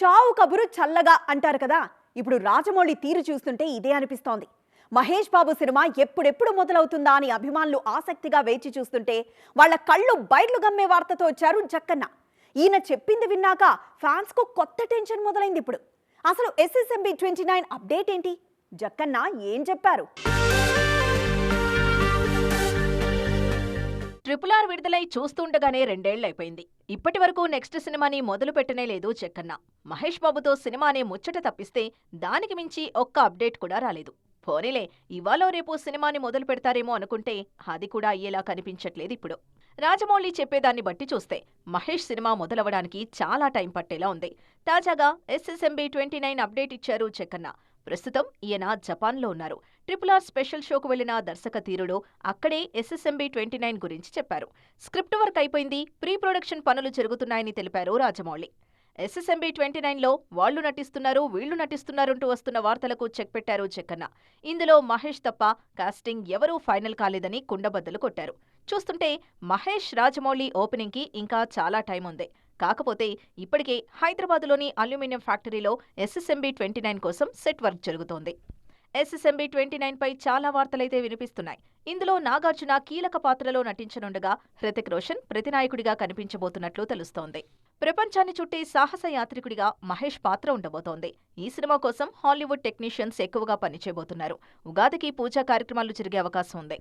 చావు కబురు చల్లగా అంటారు కదా. ఇప్పుడు రాజమౌళి తీరు చూస్తుంటే ఇదే అనిపిస్తోంది. మహేష్ బాబు సినిమా ఎప్పుడెప్పుడు మొదలవుతుందా అని అభిమానులు ఆసక్తిగా వేచి చూస్తుంటే వాళ్ళ కళ్ళు బయర్లు గమ్మే వార్తతో వచ్చారు జక్కన్న ఈయన చెప్పింది విన్నాక ఫ్యాన్స్కు కొత్త టెన్షన్ మొదలైంది ఇప్పుడు. అసలు ఎస్ఎస్ఎంబి ట్వంటీ నైన్ అప్డేట్ ఏంటి? జక్కన్న ఏం చెప్పారు? ట్రిపుల్ ఆర్ విడుదలై చూస్తుండగానే రెండేళ్ళైపోయింది. ఇప్పటి వరకు నెక్స్ట్ సినిమాని మొదలు పెట్టనే లేదు చెక్కన్న. మహేష్ బాబుతో సినిమానే ముచ్చట తప్పిస్తే దానికి మించి ఒక్క అప్డేట్ కూడా రాలేదు. పోనీలే ఇవాళ రేపు సినిమాని మొదలు పెడతారేమో అనుకుంటే అది కూడా అయ్యేలా కనిపించట్లేదు ఇప్పుడు. రాజమౌళి చెప్పేదాన్ని బట్టి చూస్తే మహేష్ సినిమా మొదలవడానికి చాలా టైం పట్టేలా ఉంది. తాజాగా ఎస్ఎస్ఎంబి ట్వంటీ నైన్ అప్డేట్ ఇచ్చారు చెక్కన్న. ప్రస్తుతం ఈయన జపాన్లో ఉన్నారు. ట్రిపుల్ ఆర్ స్పెషల్ షోకు వెళ్ళిన దర్శక తీరుడు అక్కడే ఎస్ఎస్ఎంబి ట్వంటీ నైన్ గురించి చెప్పారు. స్క్రిప్ట్ వర్క్ అయిపోయింది ప్రీ ప్రొడక్షన్ పనులు జరుగుతున్నాయని తెలిపారు రాజమౌళి. ఎస్ఎస్ఎంబి ట్వంటీ నైన్లో వాళ్ళు నటిస్తున్నారు వీళ్ళు నటిస్తున్నారంటూ వస్తున్న వార్తలకు చెక్ పెట్టారు చెక్కన్న ఇందులో మహేష్ తప్ప కాస్టింగ్ ఎవరూ ఫైనల్ కాలేదని కుండబద్దలు కొట్టారు. చూస్తుంటే మహేష్ రాజమౌళి ఓపెనింగ్కి ఇంకా చాలా టైం ఉంది. కాకపోతే ఇప్పటికే హైదరాబాద్లోని అల్యూమినియం ఫ్యాక్టరీలో ఎస్ఎస్ఎంబీ ట్వంటీ నైన్ కోసం సెట్ వర్క్ జరుగుతోంది. ఎస్ఎస్ఎంబీ ట్వంటీ నైన్ పై చాలా వార్తలైతే వినిపిస్తున్నాయి. ఇందులో నాగార్జున కీలక పాత్రలో నటించనుండగా హృతిక్ రోషన్ ప్రతినాయకుడిగా కనిపించబోతున్నట్లు తెలుస్తోంది. ప్రపంచాన్ని చుట్టే సాహస యాత్రికుడిగా మహేష్ పాత్ర ఉండబోతోంది. ఈ సినిమా కోసం హాలీవుడ్ టెక్నీషియన్స్ ఎక్కువగా పనిచేయబోతున్నారు. ఉగాదికి పూజా కార్యక్రమాలు జరిగే అవకాశం ఉంది.